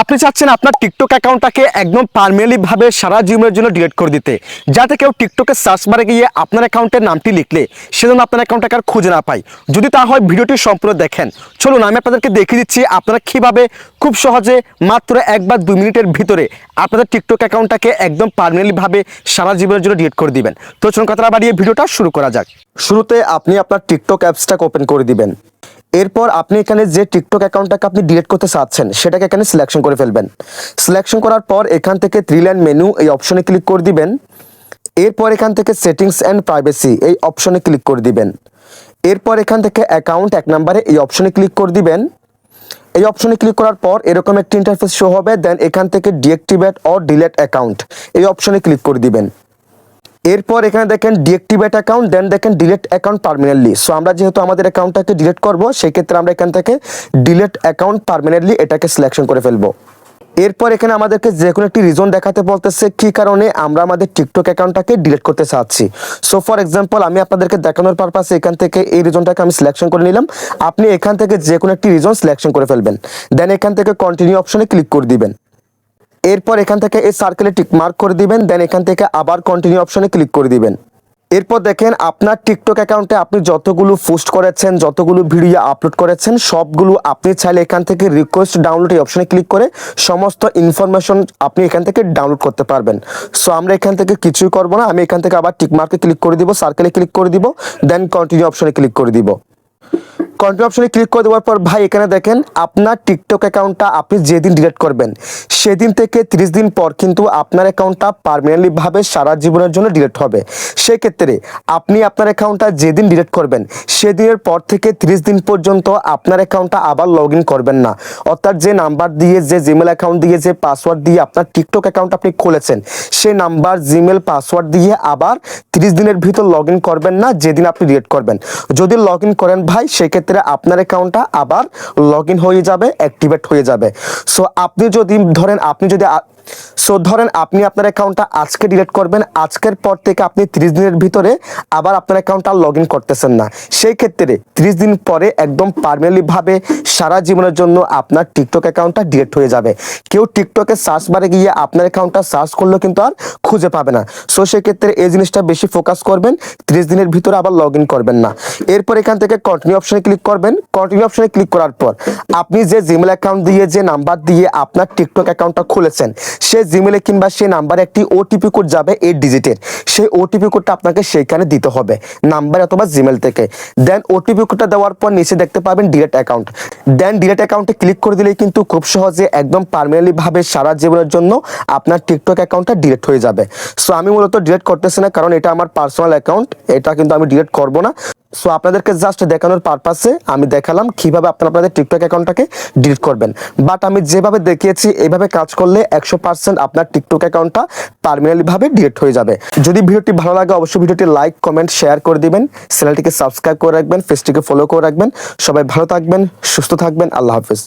আপনি চাচ্ছেন আপনার টিকটক অ্যাকাউন্টটাকে একদম পারমানেন্টলি ভাবে সারা জীবনের জন্য ডিলিট করে দিতে, যাতে কেউ টিকটকে সার্চ বারে গিয়ে আপনার অ্যাকাউন্টের নামটি লিখলে, সেজন্য আপনার অ্যাকাউন্টটাকে আর খুঁজে না পায়। যদি তা হয় ভিডিওটি সম্পূর্ণ দেখেন। চলুন, আমি আপনাদেরকে দেখিয়ে দিচ্ছি আপনারা কীভাবে খুব সহজে মাত্র এক বা দুই মিনিটের ভিতরে আপনাদের টিকটক অ্যাকাউন্টটাকে একদম পারমানেন্টলি ভাবে সারা জীবনের জন্য ডিলিট করে দিবেন। তো চলুন কথা না বাড়িয়ে ভিডিওটা শুরু করা যাক। শুরুতে আপনি আপনার টিকটক অ্যাপসটাকে ওপেন করে দিবেন। এরপর আপনি এখানে যে টিকটক অ্যাকাউন্টটাকে আপনি ডিলেট করতে চাচ্ছেন, সেটাকে এখানে সিলেকশন করে ফেলবেন। সিলেকশন করার পর এখান থেকে থ্রি লাইন মেনু এই অপশনে ক্লিক করে দিবেন। এরপর এখান থেকে সেটিংস অ্যান্ড প্রাইভেসি এই অপশনে ক্লিক করে দিবেন। এরপর এখান থেকে অ্যাকাউন্ট এক নম্বরে এই অপশনে ক্লিক করে দিবেন। এই অপশনে ক্লিক করার পর এরকম একটি ইন্টারফেস শো হবে দেন এখান থেকে ডিএক্টিভেট অর ডিলেট অ্যাকাউন্ট এই অপশনে ক্লিক করে দিবেন। এরপর এখানে দেখেন ডিএক্টিভেট অ্যাকাউন্ট দেন দেখেন ডিলেট অ্যাকাউন্ট পার্মানেন্টলি সো আমরা যেহেতু আমাদের অ্যাকাউন্টটাকে ডিলেট করব সেই ক্ষেত্রে আমরা এখান থেকে ডিলেট অ্যাকাউন্ট পারমানেন্টলি এটাকে সিলেকশন করে ফেলব। এরপর এখানে আমাদেরকে যে কোনো একটি রিজন দেখাতে বলতেছে, কি কারণে আমরা আমাদের টিকটক অ্যাকাউন্টটাকে ডিলিট করতে চাচ্ছি। সো ফর এক্সাম্পল আমি আপনাদেরকে দেখানোর পারপাসে এখান থেকে এই রিজনটাকে আমি সিলেকশন করে নিলাম। আপনি এখান থেকে যে কোনো একটি রিজন সিলেকশন করে ফেলবেন। দেন এখান থেকে কন্টিনিউ অপশনে ক্লিক করে দিবেন। এরপর এখান থেকে এই সার্কেলে টিক মার্ক করে দিবেন দেন এখান থেকে আবার কন্টিনিউ অপশনে ক্লিক করে দিবেন। এরপর দেখেন আপনার টিকটক অ্যাকাউন্টে আপনি যতগুলো পোস্ট করেছেন, যতগুলো ভিডিও আপলোড করেছেন, সবগুলো আপনি চাইলে এখান থেকে রিকোয়েস্ট ডাউনলোড এই অপশনে ক্লিক করে সমস্ত ইনফরমেশন আপনি এখান থেকে ডাউনলোড করতে পারবেন। সো আমরা এখান থেকে কিছুই করব না, আমি এখান থেকে আবার টিক মার্কে ক্লিক করে দিব সার্কেলে ক্লিক করে দিব দেন কন্টিনিউ অপশনে ক্লিক করে দিব। কন্টিনিউ অপশনে ক্লিক করে দেওয়ার পর ভাই, এখানে দেখেন আপনার টিকটক অ্যাকাউন্টটা আপনি যেদিন ডিলিট করবেন, সেদিন থেকে ত্রিশ দিন পর কিন্তু আপনার অ্যাকাউন্টটা পারমানেন্টলি ভাবে সারা জীবনের জন্য ডিলিট হবে। সেক্ষেত্রে আপনি আপনার অ্যাকাউন্টটা যেদিন ডিলিট করবেন, সেদিনের পর থেকে ত্রিশ দিন পর্যন্ত আপনার অ্যাকাউন্টটা আবার লগ ইন করবেন না। অর্থাৎ যে নাম্বার দিয়ে, যে জিমেল অ্যাকাউন্ট দিয়ে, যে পাসওয়ার্ড দিয়ে আপনার টিকটক অ্যাকাউন্ট আপনি খুলেছেন, সেই নাম্বার জিমেল পাসওয়ার্ড দিয়ে আবার ত্রিশ দিনের ভিতর লগ ইন করবেন না, যেদিন আপনি ডিলিট করবেন। যদি লগ ইন করেন ভাই, সেক্ষেত্রে আপনার অ্যাকাউন্টটা আবার লগ হয়ে যাবে অ্যাক্টিভেট হয়ে যাবে। সো আপনি যদি, ধরেন আপনি যদি সো ধরেন আপনি আপনার অ্যাকাউন্টটা আজকে ডিলিট করবেন, আজকের পর থেকে আপনি ত্রিশ দিনের ভিতরে আবার আপনার অ্যাকাউন্টটা লগ ইন করতেছেন না। সেই ক্ষেত্রে ত্রিশ দিন পরে একদম পারমানেন্টলি ভাবে সারা জীবনের জন্য আপনার টিকটক অ্যাকাউন্টটা ডিলিট হয়ে যাবে। কেউ টিকটকে সার্চ বারে গিয়ে আপনার অ্যাকাউন্টটা সার্চ করলেও কিন্তু আর খুঁজে পাবে না। সো সেক্ষেত্রে এই জিনিসটা বেশি ফোকাস করবেন, ত্রিশ দিনের ভিতরে আবার লগ ইন করবেন না। এরপর এখান থেকে কন্টিনিউ অপশনে ক্লিক করবেন। কন্টিনিউ অপশনে ক্লিক করার পর আপনি যে জিমেল অ্যাকাউন্ট দিয়ে, যে নাম্বার দিয়ে আপনার টিকটক অ্যাকাউন্টটা খুলেছেন সেই জিমেলে কিংবা সেই নাম্বারে একটি ওটিপি কোড যাবে এইট ডিজিটের সেই ওটিপি কোডটা আপনাকে সেইখানে দিতে হবে নাম্বার অথবা জিমেল থেকে। দেন ওটিপি কোডটা দেওয়ার পর নিচে দেখতে পাবেন ডিরেক্ট অ্যাকাউন্ট দেন ডিরেক্ট অ্যাকাউন্টে ক্লিক করে দিলেই কিন্তু খুব সহজে একদম পারমানেন্টলি ভাবে সারা জীবনের জন্য আপনার টিকটক অ্যাকাউন্টটা ডিলিট হয়ে যাবে। সো আমি মূলত ডিলিট করতেছি না, কারণ এটা আমার পার্সোনাল অ্যাকাউন্ট এটা কিন্তু আমি ডিলিট করব না। সো আপনাদেরকে জাস্ট দেখানোর পারপাসে আমি দেখালাম কীভাবে আপনারা আপনাদের টিকটক অ্যাকাউন্টটাকে ডিলিট করবেন। বাট আমি যেভাবে দেখিয়েছি, এইভাবে কাজ করলে একশো পার্সেন্ট আপনার টিকটক অ্যাকাউন্টটা পারমানেন্টলি ভাবে ডিলিট হয়ে যাবে। যদি ভিডিওটি ভালো লাগে, অবশ্যই ভিডিওটি লাইক কমেন্ট শেয়ার করে দিবেন। চ্যানেলটিকে সাবস্ক্রাইব করে রাখবেন ফেসটিকে ফলো করে রাখবেন। সবাই ভালো থাকবেন, সুস্থ থাকবেন। আল্লাহ হাফিজ।